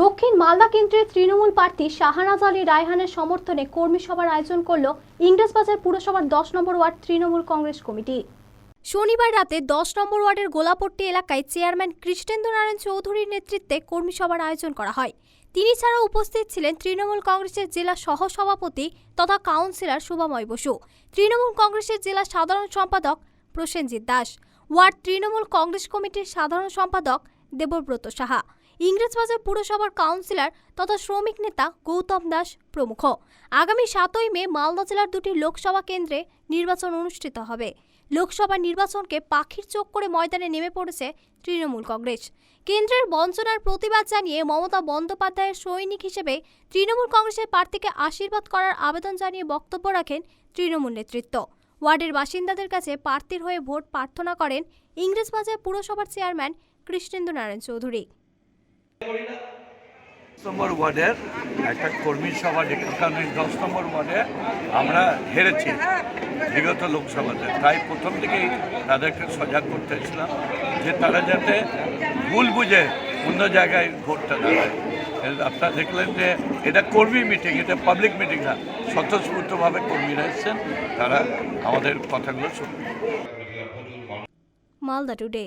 দক্ষিণ মালদা কেন্দ্রের তৃণমূল প্রার্থী শাহনাজ আলী রায়হানের সমর্থনে কর্মী সভার আয়োজন করল ইংরেজবাজার পুরসভার দশ number ward Trinamool Congress committee. শনিবার রাতে দশ নম্বর ওয়ার্ডের গোলাপট্টি এলাকায় চেয়ারম্যান কৃষ্ণেন্দ্র নারায়ণ চৌধুরীর নেতৃত্বে কর্মী সভার আয়োজন করা হয়। তিনি ছাড়াও উপস্থিত ছিলেন তৃণমূল কংগ্রেসের জেলা সহসভাপতি তথা কাউন্সিলর শুভময় বসু। তৃণমূল কংগ্রেসের জেলা সাধারণ সম্পাদক প্রসেনজিৎ দাস। ওয়ার্ড তৃণমূল কংগ্রেস কমিটির সাধারণ সম্পাদক দেবব্রত সাহা। ইংরেজবাজার পুরসভার কাউন্সিলর তথা শ্রমিক নেতা গৌতম দাস প্রমুখ। আগামী সাতই মে মালদা জেলার দুটি লোকসভা কেন্দ্রে নির্বাচন অনুষ্ঠিত হবে। লোকসভা নির্বাচনকে পাখির চোখ করে ময়দানে নেমে পড়েছে তৃণমূল কংগ্রেস। কেন্দ্রের বঞ্চনার প্রতিবাদ জানিয়ে মমতা বন্দ্যোপাধ্যায়ের সৈনিক হিসেবে তৃণমূল কংগ্রেসের প্রার্থীকে আশীর্বাদ করার আবেদন জানিয়ে বক্তব্য রাখেন তৃণমূল নেতৃত্ব। ওয়ার্ডের বাসিন্দাদের কাছে প্রার্থীর হয়ে ভোট প্রার্থনা করেন ইংরেজবাজার পুরসভার চেয়ারম্যান কৃষ্ণেন্দ্র নারায়ণ চৌধুরী। নম্বর ওয়ার্ডের একটা কর্মী সভা এই দশ নম্বর ওয়ার্ডে আমরা হেরেছি, বিগত লোকসভাতে। তাই প্রথম থেকেই তাদেরকে সজাগ করতে এসেছিলাম যে তারা যাতে ভুল বুঝে অন্য জায়গায় ভোটটা দেয় আপনারা দেখলেন যে এটা কর্মী মিটিং, এটা পাবলিক মিটিং না, স্বতঃস্ফূর্তভাবে কর্মীরা এসেছেন, তারা আমাদের কথাগুলো শুনবেন। মালদা টুডে।